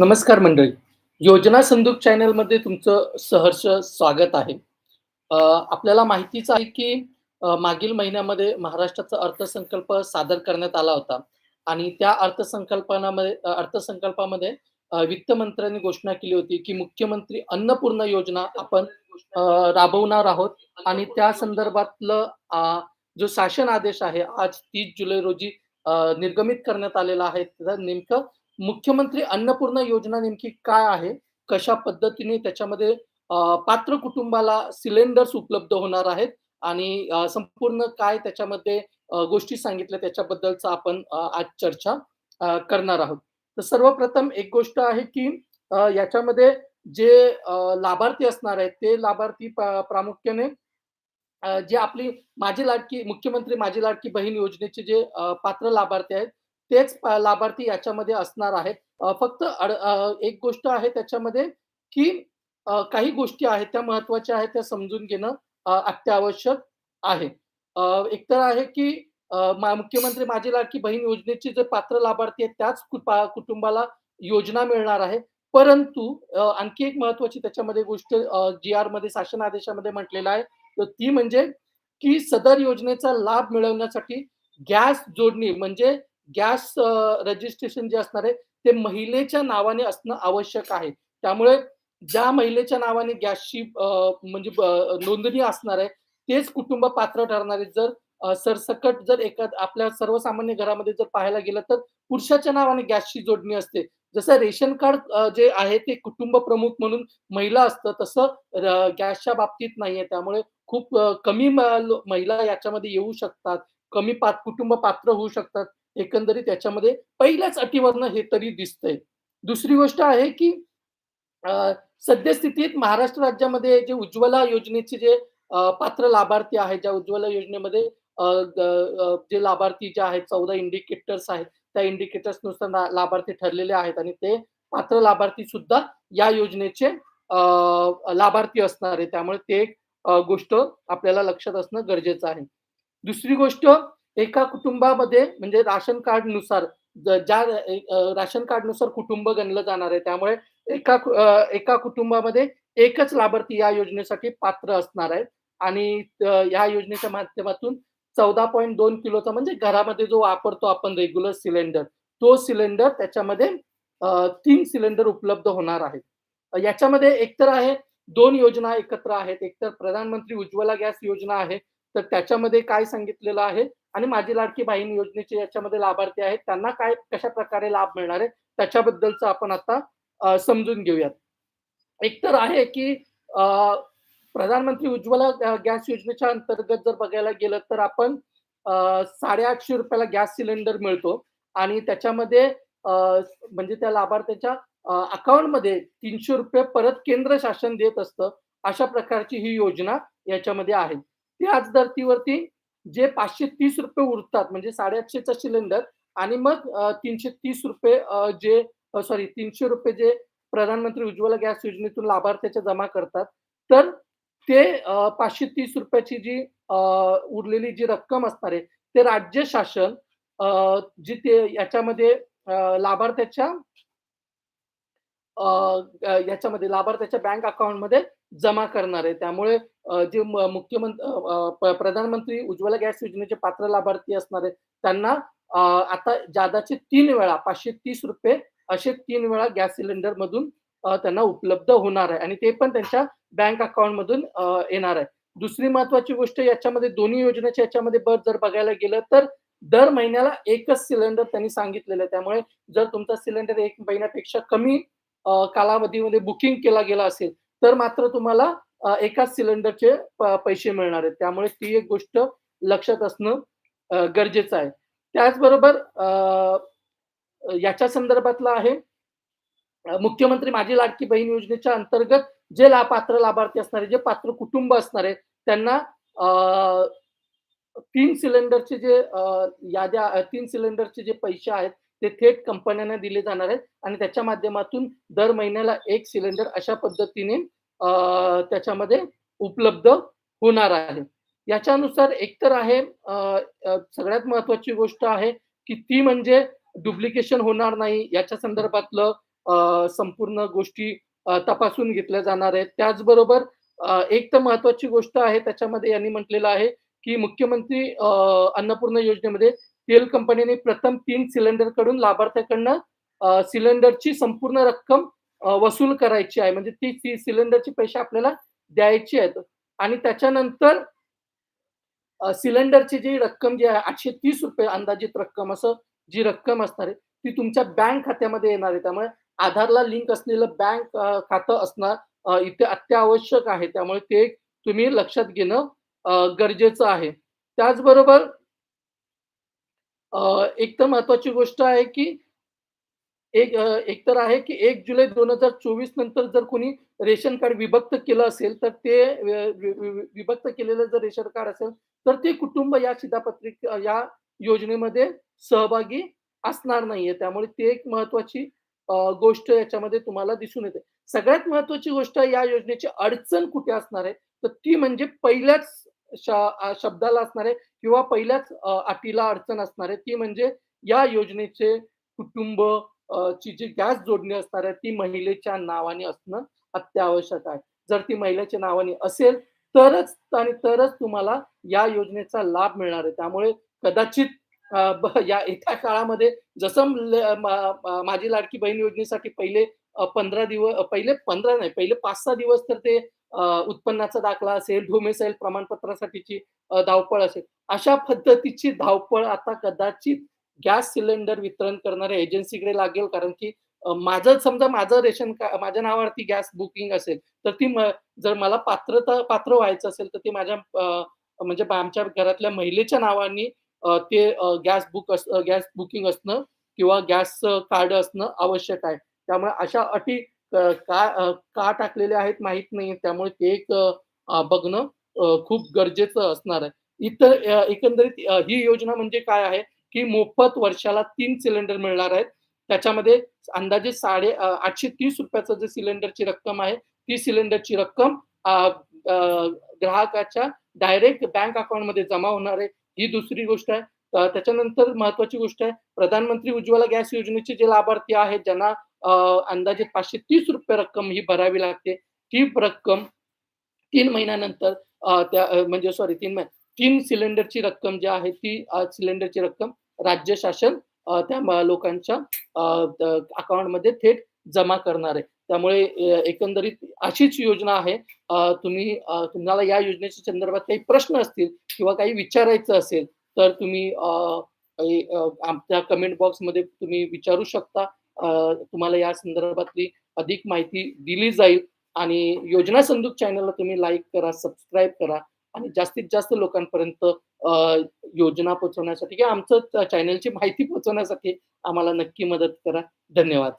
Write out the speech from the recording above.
नमस्कार मंडळी. योजना संदूक चॅनलमध्ये तुमचं सहर्ष स्वागत आहे. आपल्याला माहितीच आहे की मागील महिन्यामध्ये महाराष्ट्राचा अर्थसंकल्प सादर करण्यात आला होता आणि त्या अर्थसंकल्पनामध्ये अर्थसंकल्पामध्ये वित्त मंत्र्यांनी घोषणा केली होती की मुख्यमंत्री अन्नपूर्णा योजना आपण राबवणार आहोत आणि त्या संदर्भातलं जो शासन आदेश आहे आज तीस जुलै रोजी निर्गमित करण्यात आलेला आहे. तर नेमकं मुख्यमंत्री अन्नपूर्णा योजना नेमकी काय आहे? कशा पद्धतीने त्याच्यामध्ये पात्र कुटुंबाला सिलेंडर्स उपलब्ध होणार आहेत आणि संपूर्ण काय त्याच्यामध्ये गोष्टी सांगितल्या त्याच्याबद्दलच आपण आज चर्चा करणार आहोत. तर सर्वप्रथम एक गोष्ट आहे की याच्यामध्ये जे लाभार्थी असणार आहेत ते लाभार्थी प्रामुख्याने जे आपली माझी लाडकी मुख्यमंत्री माझी लाडकी बहीण योजनेचे जे पात्र लाभार्थी आहेत, तेच लाभार्थी याच्यामध्ये असणार आहेत. फक्त अड एक गोष्ट आहे त्याच्यामध्ये, की काही गोष्टी आहेत त्या महत्त्वाच्या आहेत त्या समजून घेणं अत्यावश्यक आहे. एक एकतर आहे की मुख्यमंत्री माझी लाडकी बहीण योजनेची जे पात्र लाभार्थी आहेत त्याच कुटुंबाला योजना मिळणार आहे. परंतु आणखी एक महत्त्वाची त्याच्यामध्ये गोष्ट जी आरमध्ये शासन आदेशामध्ये म्हटलेलं आहे. तर ती म्हणजे, की सदर योजनेचा लाभ मिळवण्यासाठी गॅस जोडणी म्हणजे गॅस रजिस्ट्रेशन जे असणार आहे, ते महिलेच्या नावाने असणं आवश्यक आहे. त्यामुळे ज्या महिलेच्या नावाने गॅसची म्हणजे नोंदणी असणार आहे, तेच कुटुंब पात्र ठरणार आहे. जर सरसकट जर एखाद आपल्या सर्वसामान्य घरामध्ये जर पाहायला गेलं, तर पुरुषाच्या नावाने गॅसची जोडणी असते. जसं रेशन कार्ड जे आहे ते कुटुंब प्रमुख म्हणून महिला असतं, तसं गॅसच्या बाबतीत नाहीये. त्यामुळे खूप कमी महिला याच्यामध्ये येऊ शकतात. कमी पात कुटुंब पात्र होऊ शकतात. एकंदरीत त्याच्यामध्ये पहिल्याच अटीवरनं हे तरी दिसतंय. दुसरी गोष्ट आहे, की सद्यस्थितीत महाराष्ट्र राज्यामध्ये जे उज्ज्वला योजनेचे जे पात्र लाभार्थी आहेत, ज्या उज्ज्वला योजनेमध्ये जे लाभार्थी जे आहेत 14 इंडिकेटर्स आहेत, त्या इंडिकेटर्सनुसार लाभार्थी ठरलेले आहेत आणि ते पात्र लाभार्थी सुद्धा या योजनेचे लाभार्थी असणार आहे. त्यामुळे ते एक गोष्ट आपल्याला लक्षात असणं गरजेचं आहे. दुसरी गोष्ट एका कुटुंबामध्ये म्हणजे राशन कार्डनुसार ज्या राशन कार्डनुसार कुटुंब गणलं जाणार आहे. त्यामुळे एका एका कुटुंबामध्ये एकच लाभार्थी या योजनेसाठी पात्र असणार आहे आणि या योजनेच्या माध्यमातून 14.2 किलोचा म्हणजे घरामध्ये जो वापरतो आपण रेग्युलर सिलेंडर, तो सिलेंडर त्याच्यामध्ये तीन सिलेंडर उपलब्ध होणार आहेत. याच्यामध्ये एकतर आहे दोन योजना एकत्र आहेत. एकतर प्रधानमंत्री उज्ज्वला गॅस योजना आहे. तर त्याच्यामध्ये काय सांगितलेलं आहे आणि माझी लाडकी बहीण योजनेचे याच्यामध्ये लाभार्थी आहेत. त्यांना काय कशा प्रकारे लाभ मिळणार आहे, त्याच्याबद्दलच आपण आता समजून घेऊयात. एक तर आहे की अ, प्रधानमंत्री उज्ज्वला गॅस योजनेच्या अंतर्गत जर बघायला गेलं तर आपण साडेआठशे रुपयाला गॅस सिलेंडर मिळतो आणि त्याच्यामध्ये म्हणजे त्या लाभार्थ्याच्या अकाउंटमध्ये तीनशे रुपये परत केंद्र शासन देत असतं. अशा प्रकारची ही योजना याच्यामध्ये आहे. त्याच धर्तीवरती जे ₹530 उरतात म्हणजे साडेआठशेचा सिलेंडर आणि मग तीनशे तीस रुपये जे सॉरी तीनशे रुपये जे प्रधानमंत्री उज्ज्वला गॅस योजनेतून लाभार्थ्याच्या जमा करतात. तर ते पाचशे तीस रुपयाची जी उरलेली जी रक्कम असणार आहे, ते राज्य शासन जी ते याच्यामध्ये लाभार्थ्याच्या याच्यामध्ये लाभार्थ्याच्या बँक अकाउंटमध्ये जमा करणार आहे. त्यामुळे जे मुख्यमंत्री प्रधानमंत्री उज्ज्वला गॅस योजनेचे पात्र लाभार्थी असणार त्यांना आता जादाचे तीन वेळा ₹530 असे तीन वेळा गॅस सिलेंडर मधून त्यांना उपलब्ध होणार आहे आणि ते पण त्यांच्या बँक अकाउंट मधून येणार आहे. दुसरी महत्वाची गोष्ट याच्यामध्ये दोन्ही योजनेच्या याच्यामध्ये ब जर बघायला गेलं तर दर महिन्याला एकच सिलेंडर त्यांनी सांगितलेलं आहे. त्यामुळे जर तुमचा सिलेंडर एक महिन्यापेक्षा कमी कालावधीमध्ये बुकिंग केला गेला असेल, तर मात्र तुम्हाला एकाच सिलेंडरचे पैसे मिळणार आहेत. त्यामुळे ती एक गोष्ट लक्षात असणं गरजेचं आहे. त्याचबरोबर याच्या संदर्भातलं आहे मुख्यमंत्री माझी लाडकी बहीण योजनेच्या अंतर्गत जे ला पात्र लाभार्थी असणारे जे पात्र कुटुंब असणारे त्यांना अ, 3 सिलेंडरचे जे याद्या तीन सिलेंडरचे जे पैसे आहेत, ते थेट कंपन्यांना दिले जाणार आहेत आणि त्याच्या माध्यमातून दर महिन्याला एक सिलेंडर अशा पद्धतीने त्याच्यामध्ये उपलब्ध होणार आहे. याच्यानुसार एकतर आहे सगळ्यात महत्त्वाची गोष्ट आहे, की ती म्हणजे डुप्लिकेशन होणार नाही याच्या संदर्भातलं संपूर्ण गोष्टी तपासून घेतल्या जाणार आहेत. त्याचबरोबर एक तर महत्त्वाची गोष्ट आहे त्याच्यामध्ये यांनी म्हटलेलं आहे, की मुख्यमंत्री अन्नपूर्ण अन्नपूर्णा योजनेमध्ये तेल कंपनीने प्रथम तीन सिलेंडरकडून लाभार्थ्याकडनं सिलेंडरची संपूर्ण रक्कम वसूल करायची आहे. म्हणजे ती ती सिलेंडरचे पैसे आपल्याला द्यायचे आहेत आणि त्याच्यानंतर सिलेंडरची जी रक्कम जी आहे ₹830 अंदाजित रक्कम असं जी रक्कम असणार आहे, ती तुमच्या बँक खात्यामध्ये येणार आहे. त्यामुळे आधारला लिंक असलेलं बँक खातं असणं इथे अत्यावश्यक आहे. त्यामुळे ते तुम्ही लक्षात घेणं गरजेचं आहे. त्याचबरोबर अ, एक तर महत्वाची गोष्ट आहे, की एक एक तर आहे, की एक जुलै 2024 नंतर जर कोणी रेशन कार्ड विभक्त केलं असेल, तर ते विभक्त केलेलं जर रेशन कार्ड असेल, तर ते कुटुंब या शिधापत्रिक या योजनेमध्ये सहभागी असणार नाहीये. त्यामुळे ती एक महत्वाची गोष्ट याच्यामध्ये तुम्हाला दिसून येते. सगळ्यात महत्वाची गोष्ट या योजनेची अडचण कुठे असणार आहे, तर ती म्हणजे पहिल्याच शब्दाला असणार आहे किंवा पहिल्याच अटीला अडचण असणार आहे. ती म्हणजे या योजनेचे कुटुंब ची जी गॅस जोडणी असणार आहे, ती महिलेच्या नावाने असणं अत्यावश्यक आहे. जर ती महिलेच्या नावाने असेल, तरच आणि तरच तुम्हाला या योजनेचा लाभ मिळणार आहे. त्यामुळे कदाचित या एका काळामध्ये जसं माझी लाडकी बहीण योजनेसाठी पहिले पंधरा दिवस पहिले 15 नाही, पहिले 5-6 दिवस तर ते उत्पन्नाचा दाखला असेल, डोमेसाईल प्रमाणपत्रासाठीची धावपळ असेल. अशा पद्धतीची धावपळ आता कदाचित गॅस सिलेंडर वितरण करणाऱ्या एजन्सीकडे लागेल. कारण की माझं समजा माझं रेशन का माझ्या नावावरती गॅस बुकिंग असेल, तर ती जर मला पात्रता पात्र व्हायचं असेल, तर ती माझ्या म्हणजे आमच्या घरातल्या महिलेच्या नावाने ते गॅस बुक अस गॅस बुकिंग असणं किंवा गॅस कार्ड असणं आवश्यक आहे. त्यामुळे अशा अटी का का टाकलेल्या आहेत माहीत नाही त्यामुळे ते एक बघणं खूप गरजेचं असणार आहे. इतर एकंदरीत ही योजना म्हणजे काय आहे, की मोफत वर्षाला तीन सिलेंडर मिळणार आहेत. त्याच्यामध्ये अंदाजे साडे आठशे तीस रुपयाचं जे सिलेंडरची रक्कम आहे, ती सिलेंडरची रक्कम ग्राहकाच्या डायरेक्ट बँक अकाउंटमध्ये जमा होणार आहे. ही दुसरी गोष्ट आहे. त्याच्यानंतर महत्वाची गोष्ट आहे, प्रधानमंत्री उज्ज्वला गॅस योजनेचे जे लाभार्थी आहेत, ज्यांना अंदाजे पाचशे तीस रुपये रक्कम ही भरावी लागते. ती रक्कम तीन महिन्यानंतर त्या म्हणजे सॉरी तीन महिन्या तीन सिलेंडरची रक्कम जी आहे ती सिलेंडरची रक्कम राज्य शासन त्या लोकांच्या अकाउंटमध्ये थेट जमा करणार आहे. त्यामुळे एकंदरीत अशीच योजना आहे. तुम्ही तुम्हाला या योजनेच्या संदर्भात काही प्रश्न असतील किंवा काही विचारायचं असेल, तर तुम्ही आमच्या कमेंट बॉक्समध्ये तुम्ही विचारू शकता. तुम्हाला या संदर्भातली अधिक माहिती दिली जाईल आणि योजना संदूक चॅनलला तुम्ही लाईक करा, सबस्क्राईब करा आणि जास्तीत जास्त लोकांपर्यंत योजना पोहोचवण्यासाठी किंवा आमचं चॅनलची माहिती पोहोचवण्यासाठी आम्हाला नक्की मदत करा. धन्यवाद.